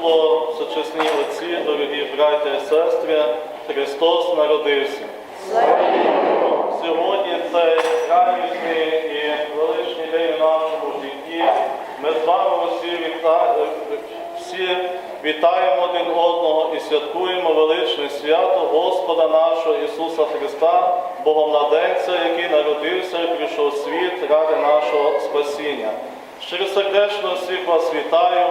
Богослуженство, сучасні отці, дорогі браття і сестри, Христос народився. Сьогодні цей радісний і величний день у нашому житті. Ми з вами усі, віта... всі вітаємо один одного і святкуємо величне свято Господа нашого Ісуса Христа, Богомладенця, який народився і прийшов світ ради нашого спасіння. Щиросердечно всіх вас вітаю.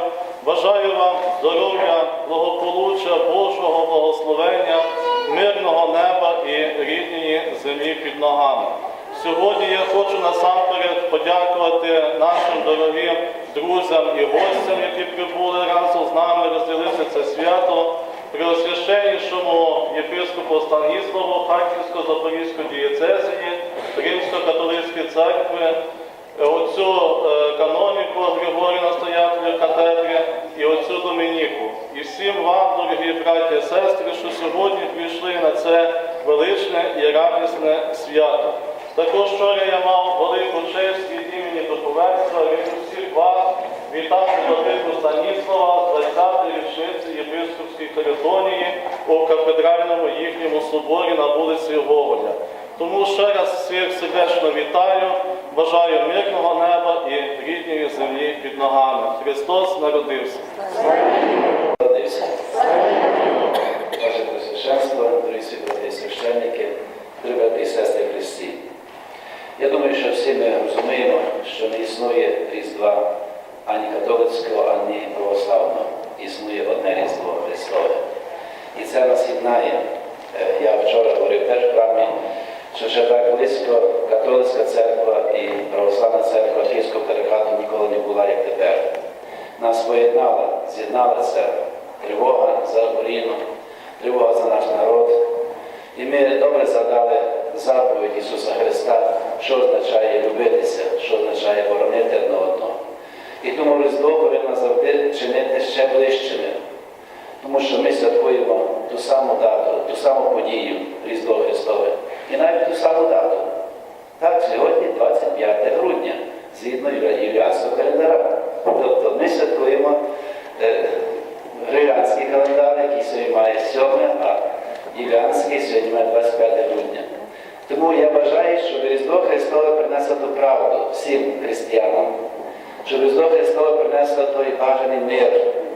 Бажаю вам здоров'я, благополуччя, Божого благословення, мирного неба і рідної землі під ногами. Сьогодні я хочу насамперед подякувати нашим дорогим друзям і гостям, які прибули разом з нами, розділити це свято, Преосвященнішому єпископу Станіславу Харківсько-Запорізької дієцезії Римсько-католицької церкви, отцю е, каноніку Григорію настоятелю катедри і отцю Домініку. І всім вам, дорогі браті і сестри, що сьогодні прийшли на це величне і радісне свято. Також вчора я мав велику честь від імені духовенства від усіх вас вітати владику Станіслава з 20-ї річниці єпископської катедонії у кафедральному їхньому соборі на вулиці Гоголя. Тому ще раз всіх сердечно вітаю, бажаю мирного неба і рідної землі під ногами. Христос народився. Народився. Дорогі святі священники, брати і сестри Христі. Я думаю, що всі ми розуміємо, що не існує Різдва ані католицького, ані православного. Існує одне Різдво Христове. І це нас єднає. Е, Я вчора говорив теж в храмі, що ще так близько католицька церква і православна церква Київського патріархату ніколи не була, як тепер. Нас поєднала, з'єднала це тривога за Україну, тривога за наш народ. І ми добре згадали заповідь Ісуса Христа, що означає любитися, що означає боронити одне одного. І тому Різдво повинно завжди чинити ще ближчими, тому що ми святкуємо ту саму дату, ту саму подію Різдво Христове. І навіть ту саму дату. Так, сьогодні 25 грудня, згідно юліанського календаря. Тобто ми святкуємо е, грилянський календар, який сьогодні має 7, а юліанський сьогодні має 25 грудня. Тому я бажаю, щоб Різдво Христове принесло ту правду всім християнам, щоб Різдво Христове принесло той бажаний мир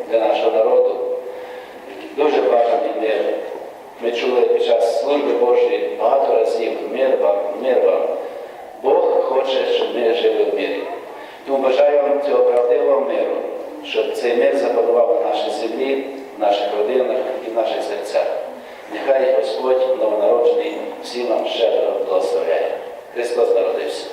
для нашого народу, дуже бажаний мир. Ми чули під час служби Божої багато разів мир вам, мир вам. Бог хоче, щоб ми жили в мирі. Тому бажаю вам цього правдивого миру, щоб цей мир запанував на нашій землі, в наших родинах і в наших серцях. Нехай Господь новонароджений всім нам щедро благословляє. Христос народився.